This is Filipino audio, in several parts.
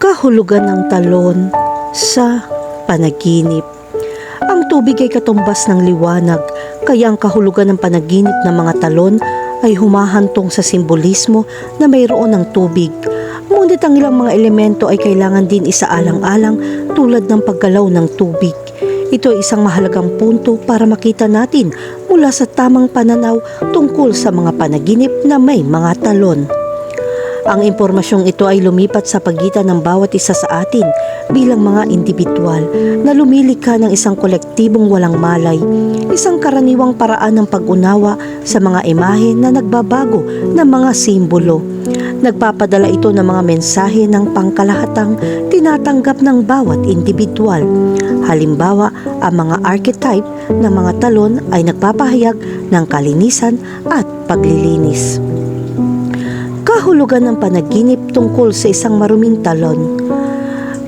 kahulugan ng talon sa panaginip. Ang tubig ay katumbas ng liwanag, kaya ang kahulugan ng panaginip ng mga talon ay humahantong sa simbolismo na mayroon ng tubig. Ngunit ang ilang mga elemento ay kailangan din isaalang-alang tulad ng paggalaw ng tubig. Ito ay isang mahalagang punto para makita natin mula sa tamang pananaw tungkol sa mga panaginip na may mga talon. Ang impormasyong ito ay lumipat sa pagitan ng bawat isa sa atin bilang mga individual na lumilikha ng isang kolektibong walang malay, isang karaniwang paraan ng pag-unawa sa mga imahe na nagbabago ng mga simbolo. Nagpapadala ito ng mga mensahe ng pangkalahatang tinatanggap ng bawat individual. Halimbawa, ang mga archetype ng mga talon ay nagpapahayag ng kalinisan at paglilinis kahulugan ng panaginip tungkol sa isang maruming talon.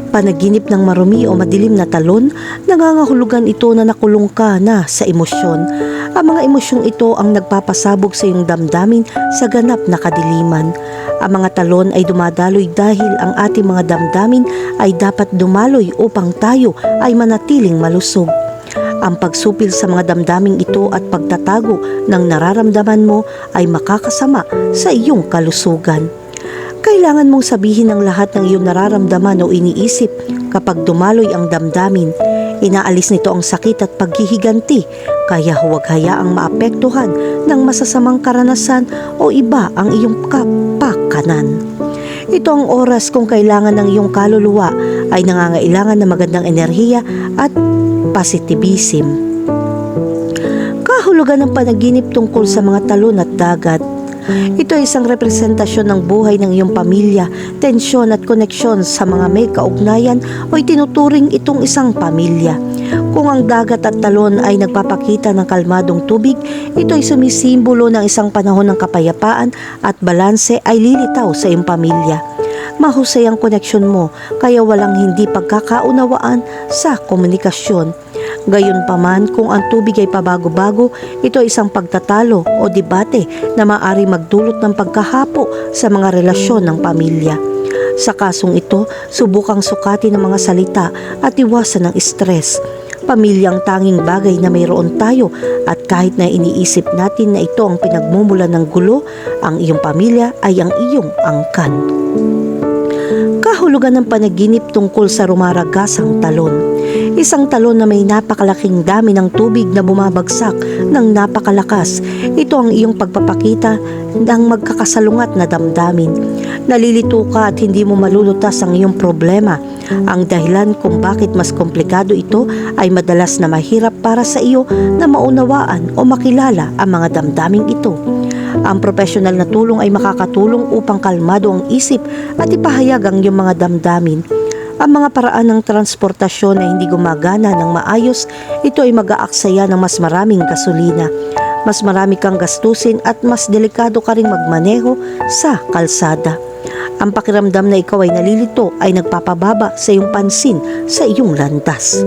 Panaginip ng marumi o madilim na talon, nangangahulugan ito na nakulong ka na sa emosyon. Ang mga emosyong ito ang nagpapasabog sa iyong damdamin sa ganap na kadiliman. Ang mga talon ay dumadaloy dahil ang ating mga damdamin ay dapat dumaloy upang tayo ay manatiling malusog. Ang pagsupil sa mga damdaming ito at pagtatago ng nararamdaman mo ay makakasama sa iyong kalusugan. Kailangan mong sabihin ang lahat ng iyong nararamdaman o iniisip kapag dumaloy ang damdamin. Inaalis nito ang sakit at paghihiganti, kaya huwag hayaang maapektuhan ng masasamang karanasan o iba ang iyong kapakanan. Ito ang oras kung kailangan ng iyong kaluluwa ay nangangailangan ng magandang enerhiya at positivism. Kahulugan ng panaginip tungkol sa mga talon at dagat. Ito ay isang representasyon ng buhay ng iyong pamilya, tensyon at koneksyon sa mga may kaugnayan o itinuturing itong isang pamilya. Kung ang dagat at talon ay nagpapakita ng kalmadong tubig, ito ay sumisimbolo ng isang panahon ng kapayapaan at balanse ay lilitaw sa iyong pamilya mahusay ang koneksyon mo kaya walang hindi pagkakaunawaan sa komunikasyon. Gayunpaman kung ang tubig ay pabago-bago, ito ay isang pagtatalo o debate na maaari magdulot ng pagkahapo sa mga relasyon ng pamilya. Sa kasong ito, subukang sukatin ang mga salita at iwasan ng stress. Pamilyang tanging bagay na mayroon tayo at kahit na iniisip natin na ito ang pinagmumulan ng gulo, ang iyong pamilya ay ang iyong angkan kahulugan ng panaginip tungkol sa rumaragasang talon. Isang talon na may napakalaking dami ng tubig na bumabagsak ng napakalakas. Ito ang iyong pagpapakita ng magkakasalungat na damdamin. Nalilito ka at hindi mo malulutas ang iyong problema. Ang dahilan kung bakit mas komplikado ito ay madalas na mahirap para sa iyo na maunawaan o makilala ang mga damdaming ito. Ang profesional na tulong ay makakatulong upang kalmado ang isip at ipahayag ang iyong mga damdamin. Ang mga paraan ng transportasyon na hindi gumagana ng maayos, ito ay mag-aaksaya ng mas maraming gasolina. Mas marami kang gastusin at mas delikado ka ring magmaneho sa kalsada. Ang pakiramdam na ikaw ay nalilito ay nagpapababa sa iyong pansin sa iyong landas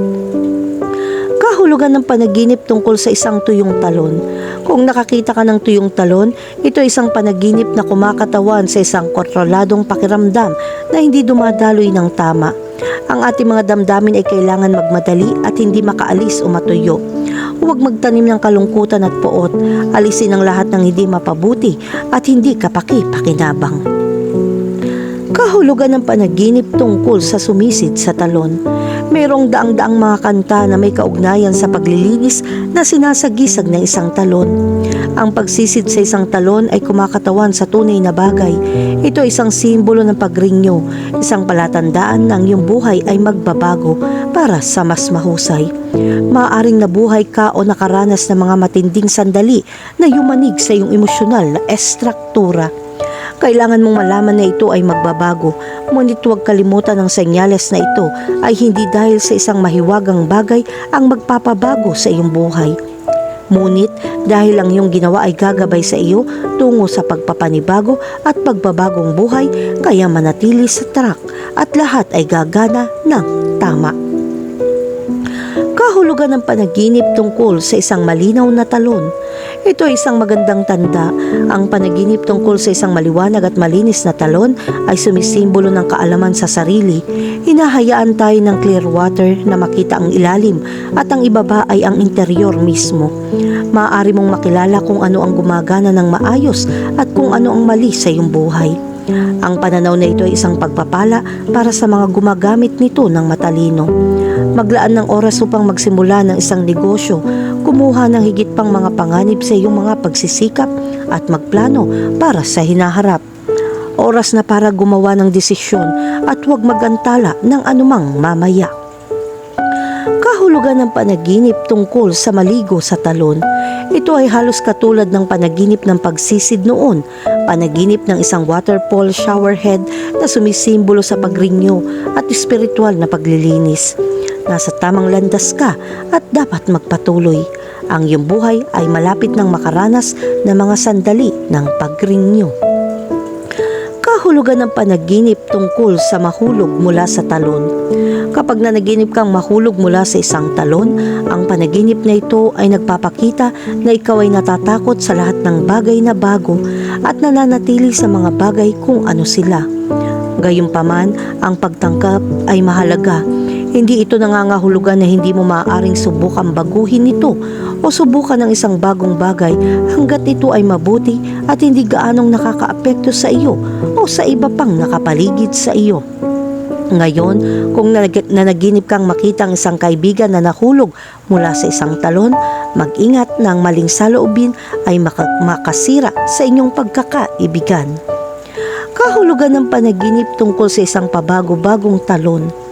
kahulugan ng panaginip tungkol sa isang tuyong talon. Kung nakakita ka ng tuyong talon, ito ay isang panaginip na kumakatawan sa isang kontroladong pakiramdam na hindi dumadaloy ng tama. Ang ating mga damdamin ay kailangan magmadali at hindi makaalis o matuyo. Huwag magtanim ng kalungkutan at poot. Alisin ang lahat ng hindi mapabuti at hindi kapaki-pakinabang. Kahulugan ng panaginip tungkol sa sumisid sa talon. Mayroong daang-daang mga kanta na may kaugnayan sa paglilinis na sinasagisag ng isang talon. Ang pagsisid sa isang talon ay kumakatawan sa tunay na bagay. Ito ay isang simbolo ng pagrinyo, isang palatandaan na ang iyong buhay ay magbabago para sa mas mahusay. Maaring nabuhay ka o nakaranas ng mga matinding sandali na yumanig sa iyong emosyonal na estruktura. Kailangan mong malaman na ito ay magbabago, ngunit huwag kalimutan ang senyales na ito ay hindi dahil sa isang mahiwagang bagay ang magpapabago sa iyong buhay. Ngunit dahil ang iyong ginawa ay gagabay sa iyo tungo sa pagpapanibago at pagbabagong buhay, kaya manatili sa track at lahat ay gagana ng tama. Kahulugan ng panaginip tungkol sa isang malinaw na talon. Ito ay isang magandang tanda. Ang panaginip tungkol sa isang maliwanag at malinis na talon ay sumisimbolo ng kaalaman sa sarili. Hinahayaan tayo ng clear water na makita ang ilalim at ang ibaba ay ang interior mismo. Maaari mong makilala kung ano ang gumagana ng maayos at kung ano ang mali sa iyong buhay. Ang pananaw na ito ay isang pagpapala para sa mga gumagamit nito ng matalino. Maglaan ng oras upang magsimula ng isang negosyo, kumuha ng higit pang mga panganib sa iyong mga pagsisikap at magplano para sa hinaharap. Oras na para gumawa ng desisyon at huwag magantala ng anumang mamaya. Kahulugan ng panaginip tungkol sa maligo sa talon. Ito ay halos katulad ng panaginip ng pagsisid noon, panaginip ng isang waterfall showerhead na sumisimbolo sa pagrinyo at espiritual na paglilinis. Nasa tamang landas ka at dapat magpatuloy. Ang iyong buhay ay malapit ng makaranas ng mga sandali ng pagrinyo. Kahulugan ng panaginip tungkol sa mahulog mula sa talon. Kapag nanaginip kang mahulog mula sa isang talon, ang panaginip na ito ay nagpapakita na ikaw ay natatakot sa lahat ng bagay na bago at nananatili sa mga bagay kung ano sila. Gayunpaman, ang pagtangkap ay mahalaga. Hindi ito nangangahulugan na hindi mo maaaring subukan baguhin ito o subukan ng isang bagong bagay hanggat ito ay mabuti at hindi gaanong nakakaapekto sa iyo o sa iba pang nakapaligid sa iyo. Ngayon, kung nanag- nanaginip kang makita ang isang kaibigan na nahulog mula sa isang talon, mag-ingat na ang maling saloobin ay maka- makasira sa inyong pagkakaibigan. Kahulugan ng panaginip tungkol sa isang pabago-bagong talon.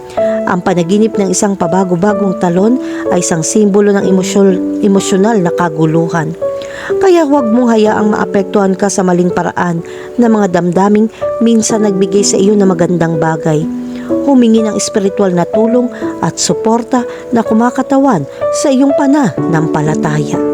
Ang panaginip ng isang pabago-bagong talon ay isang simbolo ng emosyon, emosyonal na kaguluhan. Kaya huwag mong hayaang maapektuhan ka sa maling paraan na mga damdaming minsan nagbigay sa iyo ng magandang bagay. Humingi ng espiritual na tulong at suporta na kumakatawan sa iyong pananampalataya.